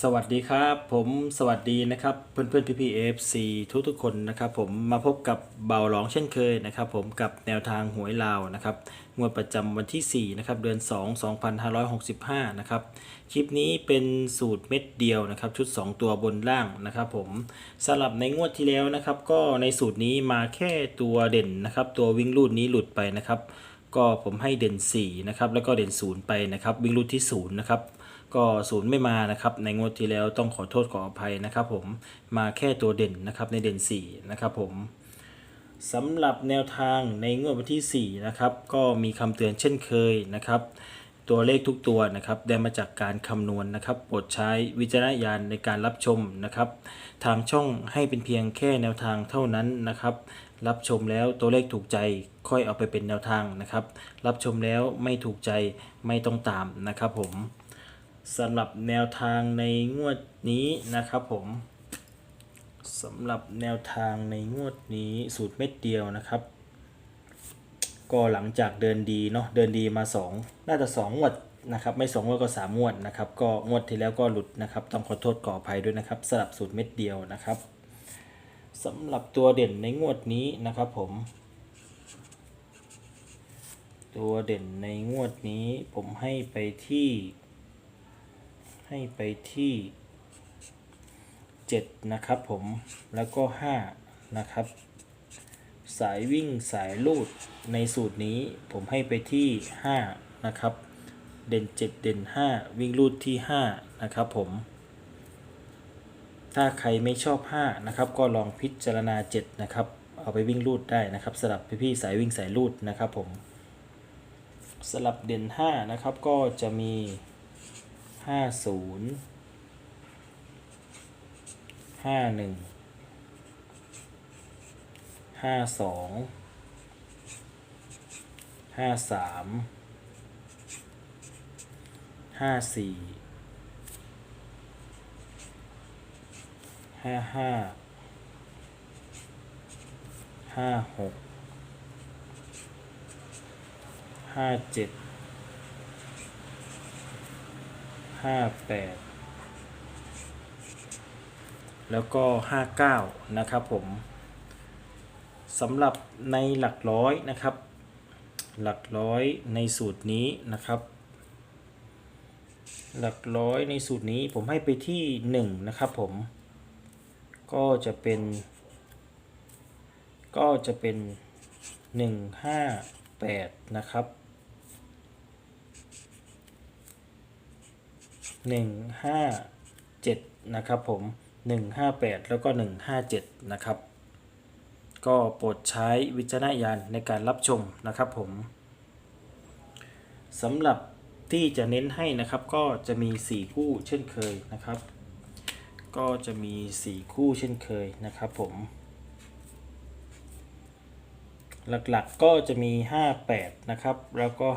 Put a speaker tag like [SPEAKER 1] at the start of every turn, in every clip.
[SPEAKER 1] สวัสดีครับผมสวัสดีนะครับเพื่อนเพื่อนพี่พีเอฟซีทุกทุกๆคนนะครับผมมาพบกับเบาหลองเช่นเคยนะครับผมกับแนวทางหวยลาวนะครับงวดประจำวันที่4นะครับเดือน 2 2565นะครับคลิปนี้เป็นสูตรเม็ดเดียวนะครับชุด 2 ตัวบนล่างนะครับผมสำหรับในงวดที่แล้วนะครับก็ในสูตรนี้มาแค่ตัวเด่นนะครับตัววิ่งรูดนี้หลุดไปนะครับก็ผมให้เด่น4นะครับแล้วก็เด่น0ไปนะครับวิ่งรูดที่0นะครับ ก็ศูนย์ไม่มานะครับในงวดที่แล้วต้องขอโทษขออภัยนะครับผมมาแค่ตัวเด่นนะครับในเด่น4นะครับผมสำหรับแนวทางในงวดวันที่ 4 นะครับก็มีคำเตือนเช่นเคยนะครับ ตัวเลขทุกตัวนะครับได้มาจากการคำนวณนะครับโปรดใช้วิจารณญาณในการรับชมนะครับ ทางช่องให้เป็นเพียงแค่แนวทางเท่านั้นนะครับรับชมแล้วตัวเลขถูกใจค่อยเอาไปเป็นแนวทางนะครับ รับชมแล้วไม่ถูกใจไม่ต้องตามนะครับผม สำหรับแนวทางในงวดนี้นะครับผมสำหรับแนวทางในงวดนี้สูตรเม็ดเดียวนะครับ ก็หลังจากเดินดีเนาะเดินดีมา 2 น่าจะ2งวดนะครับไม่2งวดก็3งวดนะครับก็งวดที่แล้วก็หลุดนะครับต้องขอโทษขออภัยด้วยนะครับสลับสูตรเม็ดเดียวนะครับสำหรับตัวเด่นในงวดนี้นะครับผม ตัวเด่นในงวดนี้ผมให้ไปที่ ให้ไปที่ 7 นะครับผมแล้วก็ 5 นะครับ สายวิ่งสายลูดในสูตรนี้ผมให้ไปที่ 5 นะครับ เด่น 7 เด่น 5 วิ่งลูดที่ 5 นะครับผม ถ้าใครไม่ชอบ 5 นะครับ ก็ลองพิจารณา 7 นะครับ เอาไปวิ่งลูดได้นะครับสลับพี่ๆสายวิ่งสายลูดนะครับผมสลับเด่น 5 นะครับก็จะมี 50 51ห้าสองห้าสามห้าสี่ห้าห้าห้าหกห้าเจ็ด ห้าแปดแล้วก็ห้าเก้านะครับผมสำหรับในหลักร้อยนะครับ หลักร้อยในสูตรนี้นะครับ หลักร้อยในสูตรนี้ผมให้ไปที่1นะครับผมก็จะเป็น ก็จะเป็น158นะครับ 157 นะครับผม 158 แล้วก็ 157 นะครับ ก็โปรดใช้วิจารณญาณในการรับชมนะครับผมสำหรับที่จะเน้นให้นะครับก็จะมี 4 คู่เช่นเคยนะครับ ก็จะมี 4 คู่เช่นเคยนะครับผมหลักๆก็จะมี 58 นะครับ แล้วก็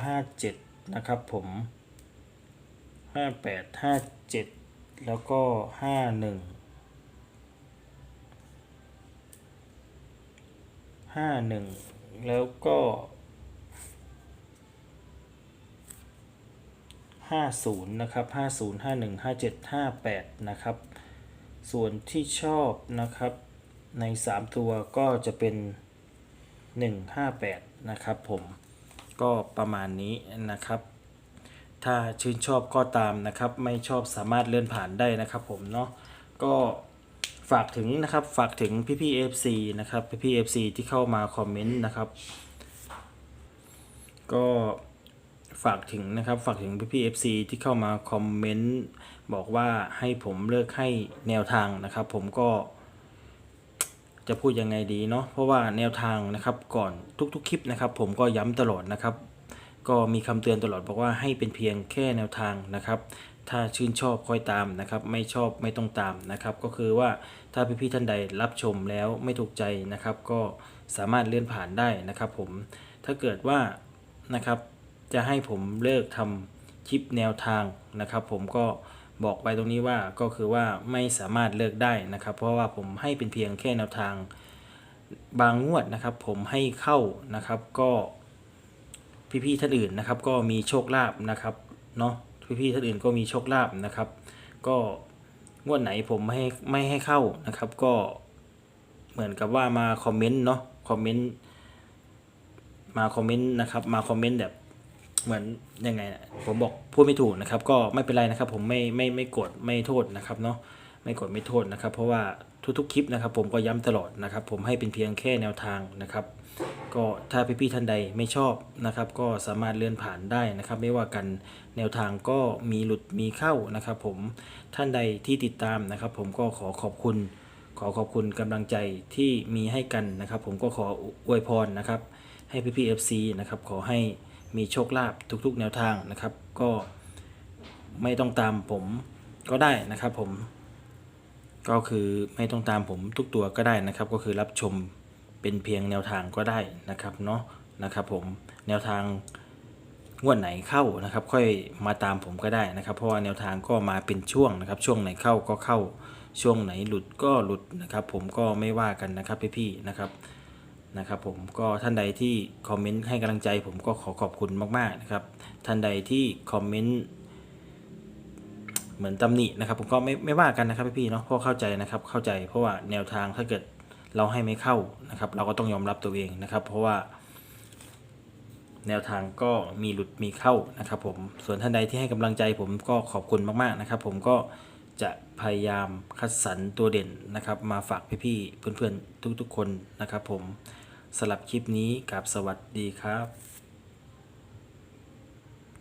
[SPEAKER 1] 57 นะครับผม 58 57แล้วก็51ห้าหนึ่งแล้วก็ห้าศูนย์นะครับห้าศูนย์ห้าหนึ่งห้าเจ็ดห้าแปดนะครับ ส่วนที่ชอบนะครับในสามตัวก็จะเป็นหนึ่งห้าแปดนะครับผมก็ประมาณนี้นะครับ ถ้าชื่นชอบก็ตามนะครับ ไม่ชอบสามารถเลื่อนผ่านได้นะครับผมเนาะก็ฝากถึงนะครับฝากถึงพี่พี่เอฟซีนะครับพี่พี่เอฟซีที่เข้ามาคอมเมนต์นะครับ ก็ฝากถึงนะครับฝากถึงพี่พี่เอฟซีที่เข้ามาคอมเมนต์บอกว่าให้ผมเลิกให้แนวทางนะครับ ผมก็จะพูดยังไงดีเนาะเพราะว่าแนวทางนะครับก่อนทุกๆคลิปนะครับ ผมก็ย้ำตลอดนะครับ ก็มีคำเตือนตลอดบอกว่าให้เป็นเพียงแค่แนวทางนะครับ ถ้าชื่นชอบค่อยตามนะครับ ไม่ชอบไม่ต้องตามนะครับ ก็คือว่าถ้าพี่ๆท่านใดรับชมแล้วไม่ถูกใจนะครับ ก็สามารถเลื่อนผ่านได้นะครับ ผมถ้าเกิดว่านะครับจะให้ผมเลิกทำคลิปแนวทางนะครับ ผมก็บอกไว้ตรงนี้ว่าก็คือว่าไม่สามารถเลิกได้นะครับ เพราะว่าผมให้เป็นเพียงแค่แนวทางบางงวดนะครับ ผมให้เข้านะครับก็ พี่ๆท่านอื่นนะครับ ก็มีโชคลาภนะครับเนาะพี่ๆท่านอื่นก็มีโชคลาภนะครับ ก็งวดไหนผมไม่ให้ไม่ให้เข้านะครับ ก็เหมือนกับว่ามาคอมเมนต์เนาะคอมเมนต์มาคอมเมนต์นะครับ มาคอมเมนต์แบบเหมือนยังไงนะผมบอกพูดไม่ถูกนะครับ ก็ไม่เป็นไรนะครับ ผมไม่ไม่ไม่โกรธไม่โทษนะครับเนาะไม่โกรธไม่โทษนะครับ เพราะว่าทุกๆคลิปนะครับ ผมก็ย้ำตลอดนะครับ ผมให้เป็นเพียงแค่แนวทางนะครับ ก็ถ้าพี่ๆท่านใดไม่ชอบนะครับ ก็สามารถเลื่อนผ่านได้นะครับ ไม่ว่ากันแนวทางก็มีหลุดมีเข้านะครับ ผมท่านใดที่ติดตามนะครับ ผมก็ขอขอบคุณ ขอขอบคุณกำลังใจที่มีให้กันนะครับ ผมก็ขออวยพรนะครับ ให้พี่พี่เนะครับขอให้มีโชคลาภทุกๆ แนวทางนะครับ ก็ไม่ต้องตามผมก็ได้นะครับ ผม ก็คือไม่ต้องตามผมทุกตัวก็ได้นะครับ ก็คือรับชม เป็นเพียงแนวทางก็ได้นะครับเนาะนะครับผมแนวทางงวดไหนเข้านะครับ ค่อยมาตามผมก็ได้นะครับ เพราะว่าแนวทางก็มาเป็นช่วงนะครับ ช่วงไหนเข้าก็เข้าช่วงไหนหลุดก็หลุดนะครับ ผมก็ไม่ว่ากันนะครับพี่ๆนะครับนะครับ ผมก็ท่านใดที่คอมเมนต์ให้กำลังใจ ผมก็ขอขอบคุณมากๆนะครับ ท่านใดที่คอมเมนต์เหมือนตำหนินะครับ ผมก็ไม่ไม่ว่ากันนะครับพี่ๆเนาะเพราะเข้าใจนะครับเข้าใจเพราะว่าแนวทางถ้าเกิด เราให้ไม่เข้านะครับ เราก็ต้องยอมรับตัวเองนะครับ เพราะว่า แนวทางก็มีหลุดมีเข้านะครับ ผมส่วนท่านใดที่ให้กำลังใจผมก็ขอบคุณมากๆนะครับ ผมก็จะพยายามคัดสรรตัวเด่นนะครับ มาฝากพี่ๆเพื่อนๆทุกๆคนนะครับ ผมสำหรับคลิปนี้กับสวัสดีครับ